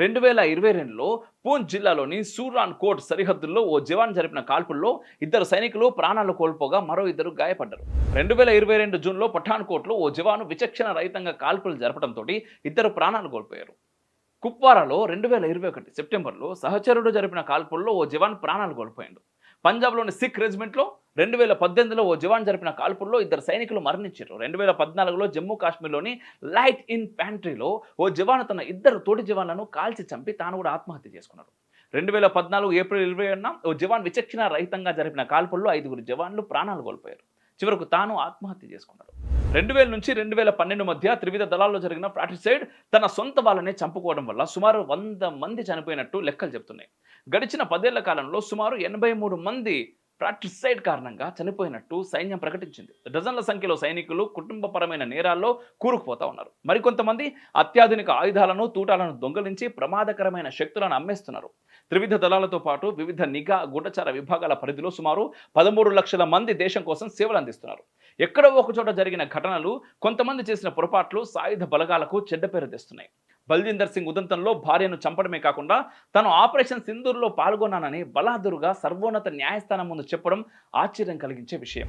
రెండు వేల ఇరవై రెండులో పూంచ్ జిల్లాలోని సూరాన్ కోట్ సరిహద్దుల్లో ఓ జవాన్ జరిపిన కాల్పుల్లో ఇద్దరు సైనికులు ప్రాణాలు కోల్పోగా మరో ఇద్దరు గాయపడ్డారు. రెండు వేల ఇరవై రెండు జూన్లో పఠాన్కోట్లో ఓ జవాను విచక్షణ రహితంగా కాల్పులు జరపడంతో ఇద్దరు ప్రాణాలు కోల్పోయారు. కుప్వారాలో రెండు వేల ఇరవై ఒకటి సెప్టెంబర్లో సహచరుడు జరిపిన కాల్పుల్లో ఓ జవాన్ ప్రాణాలు కోల్పోయాడు. పంజాబ్లోని సిక్ రెజిమెంట్లో రెండు వేల పద్దెనిమిదిలో ఓ జవాన్ జరిపిన కాల్పుల్లో ఇద్దరు సైనికులు మరణించారు. రెండు వేల పద్నాలుగులో జమ్మూ కాశ్మీర్లోని లైట్ ఇన్ ప్యాంట్రీలో ఓ జవాను తన ఇద్దరు తోటి జవాన్లను కాల్చి చంపి తాను కూడా ఆత్మహత్య చేసుకున్నాడు. రెండు వేల పద్నాలుగు ఏప్రిల్ ఇరవై ఏడున ఓ జవాన్ విచక్షణ రహితంగా జరిపిన కాల్పుల్లో ఐదుగురు జవాన్లు ప్రాణాలు కోల్పోయారు. చివరకు తాను ఆత్మహత్య చేసుకున్నాడు. రెండు వేల నుంచి రెండు వేల పన్నెండు మధ్య త్రివిధ దళాల్లో జరిగిన ఫ్రాటిసైడ్ తన సొంత వాళ్ళనే చంపుకోవడం వల్ల సుమారు వంద మంది చనిపోయినట్టు లెక్కలు చెప్తున్నాయి గడిచిన పదేళ్ళ కాలంలో సుమారు ఎనభై మూడు మంది ప్రాక్టిసైడ్ కారణంగా చనిపోయినట్టు సైన్యం ప్రకటించింది. డజన్ల సంఖ్యలో సైనికులు కుటుంబపరమైన నేరాల్లో కూరుకుపోతా ఉన్నారు. మరికొంతమంది అత్యాధునిక ఆయుధాలను తూటాలను దొంగలించి ప్రమాదకరమైన శక్తులను అమ్మేస్తున్నారు. త్రివిధ దళాలతో పాటు వివిధ నిఘా గూఢచార విభాగాల పరిధిలో సుమారు పదమూడు లక్షల మంది దేశం కోసం సేవలు అందిస్తున్నారు. ఎక్కడో ఒకచోట జరిగిన ఘటనలు కొంతమంది చేసిన పొరపాట్లు సాయుధ బలగాలకు చెడ్డ పేరు తెస్తున్నాయి. బల్దీందర్ సింగ్ ఉదంతంలో భార్యను చంపడమే కాకుండా తను ఆపరేషన్ సింధూర్లో పాల్గొన్నానని బలాదురుగా సర్వోన్నత న్యాయస్థానం ముందు చెప్పడం ఆశ్చర్యం కలిగించే విషయం.